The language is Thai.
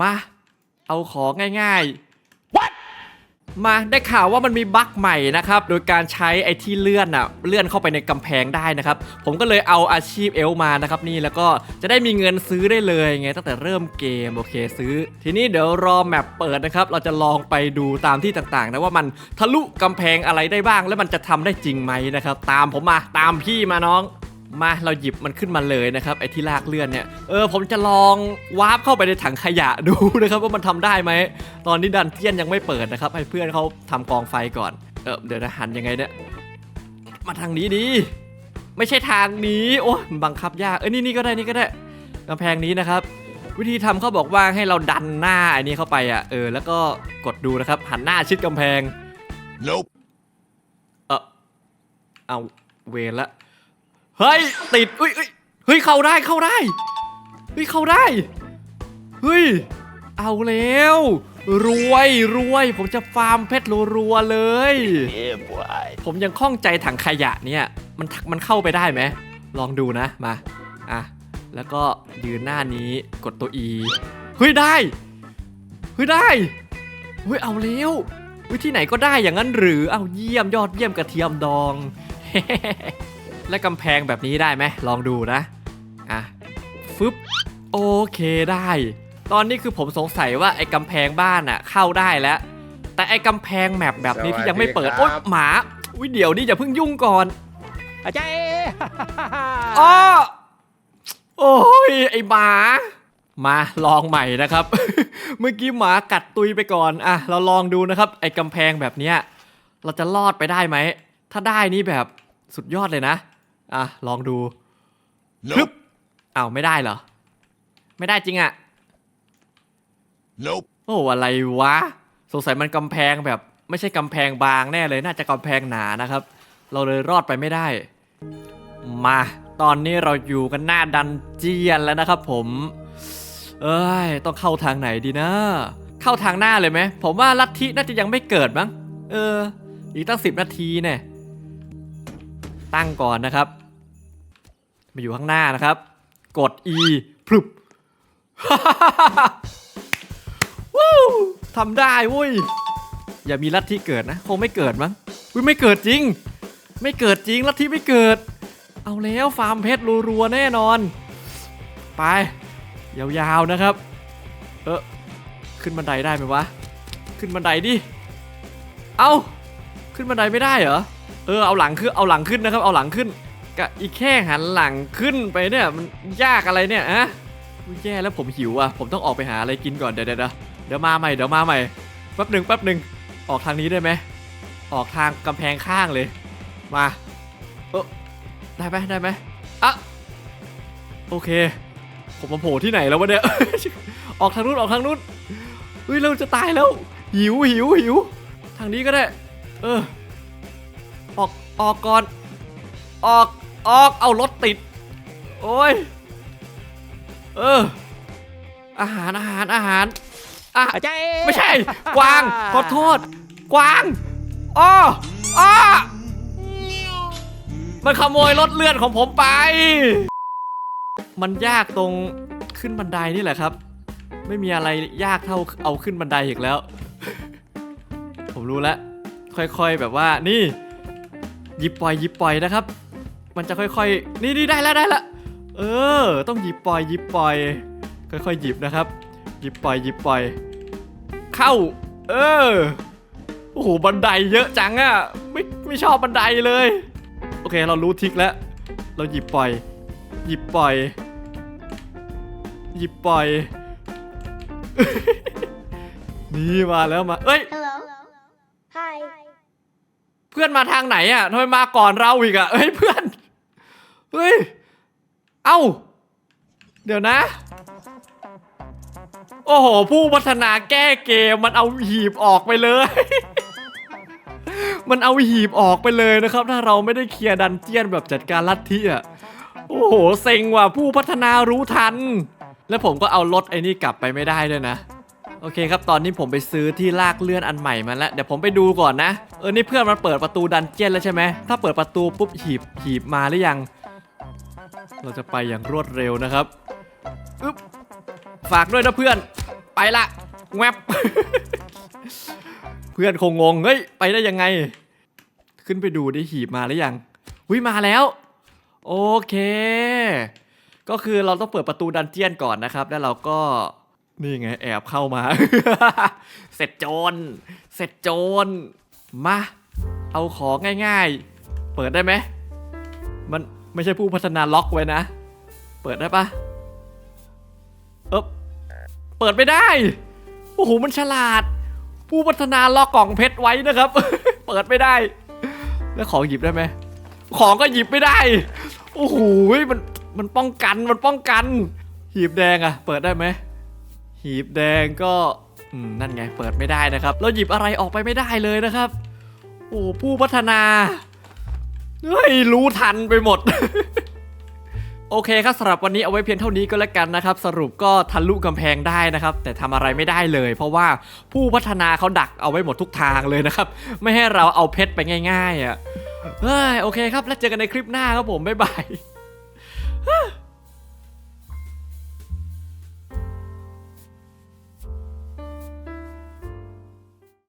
มา เอาของง่ายๆมาได้ข่าวว่ามันมีบั๊กใหม่นะครับ โดยการใช้ไอ้ที่เลื่อนอะเลื่อนเข้าไปในกำแพงได้นะครับ ผมก็เลยเอาอาชีพเอลมานะครับนี่แล้วก็จะได้มีเงินซื้อได้เลยไงตั้งแต่เริ่มเกมโอเคซื้อ ทีนี้เดี๋ยวรอแมปเปิดนะครับ เราจะลองไปดูตามที่ต่างๆนะว่ามันทะลุกำแพงอะไรได้บ้าง แล้วมันจะทำได้จริงไหมนะครับ ตามผมมาตามพี่มาน้อง มาเราหยิบมันขึ้นมาเลยนะครับไอ้ที่ลากเลื่อนเนี่ยเออผมจะลองวาร์ปเข้าไปในถังขยะดูนะครับว่ามันทำได้ไหมตอนนี้ดันเจียนยังไม่เปิดนะครับ ให้เพื่อนเขาทำกองไฟก่อนเออเดี๋ยวนะหันยังไงเนี่ยมาทางนี้ดีไม่ใช่ทางนี้โอ้ยมันบังคับยากเออนี่นี่ก็ได้นี่ก็ได้กำแพงนี้นะครับ วิธีทำเขาบอกว่าให้เราดันหน้าอันนี้เข้าไปอะเออแล้วก็กดดูนะครับ หันหน้าชิดกำแพง Nope. เออเอาเวรละ เฮ้ยติดเฮ้ยเฮ้ยเฮ้ยเข้าได้เข้าได้เฮ้ยเข้าได้เฮ้ยเอาแล้ว รวยรวยผมจะฟาร์มเพชรรัวๆเลย Yeah, boy. ผมยังข้องใจถังขยะเนี่ยมันมันเข้าไปได้ไหมลองดูนะมาอะแล้วก็ยืนหน้านี้กดตัว E เฮ้ยได้เฮ้ยได้เฮ้ยเอาแล้ววิธีไหนก็ได้อย่างนั้นหรือเอาเยี่ยมยอดเยี่ยมกระเทียมดอง และกำแพงแบบนี้ได้ไหมลองดูนะ อะ ฟึบ โอเคได้ ตอนนี้คือผมสงสัยว่าไอ้กำแพงบ้านอะเข้าได้แล้ว แต่ไอ้กำแพงแมปแบบนี้ที่ยังไม่เปิดสวัสดีโอ๊ยครับหมาอุ้ยเดี๋ยวนี่อย่าเพิ่งยุ่งก่อนอาจารย์อ้อโอ้ยไอ้หมามาลองใหม่นะครับ เมื่อกี้หมากัดตุยไปก่อนอะเราลองดูนะครับ ไอ้กำแพงแบบเนี้ยเราจะรอดไปได้ไหม ถ้าได้นี่แบบสุดยอดเลยนะ อะ ลองดู Nope. อ้าวไม่ได้เหรอ ไม่ได้จริงอะ Nope. โอ้อะไรวะ สงสัยมันกำแพงแบบ ไม่ใช่กำแพงบางแน่เลย น่าจะกำแพงหนานะครับ เราเลยรอดไปไม่ได้ มา ตอนนี้เราอยู่กันหน้าดันเจียนแล้วนะครับผม เอ้ย ต้องเข้าทางไหนดีนะ เข้าทางหน้าเลยไหม ผมว่าลัทธิน่าจะยังไม่เกิดมั้ง เออ อีกตั้งสิบนาทีเนี่ย ตั้งก่อนนะครับ มาอยู่ข้างหน้านะครับ กด E พรึบวู้ทำได้เว้ย อย่ามีลัทธิเกิดนะ คงไม่เกิดมั้งอุ้ยไม่เกิดจริง ไม่เกิดจริงลัทธิไม่เกิด เอาแล้วฟาร์มเพชรรัวๆแน่นอน ไป ยาวๆนะครับ เออขึ้นบันไดได้ไหมวะ ขึ้นบันไดดิ เอาขึ้นบันไดไม่ได้เหรอ เออเอาหลังขึ้น เอาหลังขึ้นนะครับ เอาหลังขึ้น กะอีแค่หันหลังขึ้นไปเนี่ยมันยากอะไรเนี่ยอะแย่แล้วผมหิวอะ ผมต้องออกไปหาอะไรกินก่อนเดี๋ยวเดี๋ยวเดี๋ยวเดี๋ยวมาใหม่เดี๋ยวมาใหม่แป๊บหนึ่งแป๊บหนึ่งออกทางนี้ได้ไหมออกทางกำแพงข้างเลย มาเออได้ไหมได้ไหมอะโอเค ผมมาโผล่ที่ไหนแล้ววะเนี่ยออกทางนู้นออกทางนู้นเฮ้ยเราจะตายแล้ว หิวหิวหิวทางนี้ก็ได้ เออ ออกออกก่อน ออก ออกเอารถติด โอ้ย เออ อาหารอาหารอาหารอะอาจารย์ไม่ใช่ กวาง ขอโทษ กวางอ้ออ้อมันขโมยรถเลื่อนของผมไป มันยากตรงขึ้นบันไดนี่แหละครับ ไม่มีอะไรยากเท่าเอาขึ้นบันไดอีกแล้ว ผมรู้แล้ว ค่อยๆแบบว่านี่ หยิบปล่อยหยิบปล่อยนะครับ มันจะค่อยๆ นี่นี่ได้แล้วได้แล้วเออ ต้องหยิบปล่อยหยิบปล่อย ค่อยๆหยิบนะครับ หยิบปล่อยหยิบปล่อย เข้า เออโอ้โหบันไดเยอะจังอะไม่ไม่ชอบบันไดเลย โอเคเรารู้ทริกแล้ว เราหยิบปล่อย หยิบปล่อย หยิบปล่อย นี่มาแล้วมาเอ้ย Hello. Hi. เพื่อนมาทางไหนอะทำไมมาก่อนเราอีกอะเฮ้ยเพื่อน เฮ้ย เอ้า เดี๋ยวนะ โอ้โห ผู้พัฒนาแก้เกมมันเอาหีบออกไปเลย มันเอาหีบออกไปเลยนะครับ ถ้าเราไม่ได้เคลียร์ดันเจียนแบบจัดการลัทธิอะ โอ้โห เซ็งว่ะผู้พัฒนารู้ทัน แล้วผมก็เอารถไอ้นี่กลับไปไม่ได้ด้วยนะโอเคครับ ตอนนี้ผมไปซื้อที่ลากเลื่อนอันใหม่มาแล้ว เดี๋ยวผมไปดูก่อนนะ เออ นี่เพื่อนมันเปิดประตูดันเจียนแล้วใช่ไหม ถ้าเปิดประตูปุ๊บหีบหีบมาหรือยัง เราจะไปอย่างรวดเร็วนะครับอึ๊บฝากด้วยนะเพื่อน ไปละแวบเพื่อนคงงง เฮ้ย ไปได้ยังไง ขึ้นไปดูได้หีบมาหรือยังวิมาแล้ว โอเค ก็คือเราต้องเปิดประตูดันเจียนก่อนนะครับ แล้วเราก็นี่ไงแอบเข้ามา เสร็จโจร เสร็จโจร มา เอาของง่ายๆ เปิดได้ไหม มัน ไม่ใช่ผู้พัฒนาล็อกไว้นะ เปิดได้ปะเอ๊บเปิดไม่ได้ โอ้โห มันฉลาด ผู้พัฒนาล็อกกล่องเพชรไว้นะครับ เปิดไม่ได้ แล้วของหยิบได้ไหม ของก็หยิบไม่ได้ โอ้โห มัน มันป้องกัน มันป้องกัน หีบแดงอะเปิดได้ไหม หีบแดงก็อนั่นไง เปิดไม่ได้นะครับ เราหยิบอะไรออกไปไม่ได้เลยนะครับ โอ้ผู้พัฒนา ไม่รู้ทันไปหมด โอเคครับสำหรับวันนี้เอาไว้เพียงเท่านี้ก็แล้วกันนะครับ สรุปก็ทะลุกำแพงได้นะครับ แต่ทำอะไรไม่ได้เลย เพราะว่าผู้พัฒนาเขาดักเอาไว้หมดทุกทางเลยนะครับ ไม่ให้เราเอาเพชรไปง่าย ๆอะเฮ้ยโอเคครับ แล้วเจอกันในคลิปหน้าครับผมบ๊ายบาย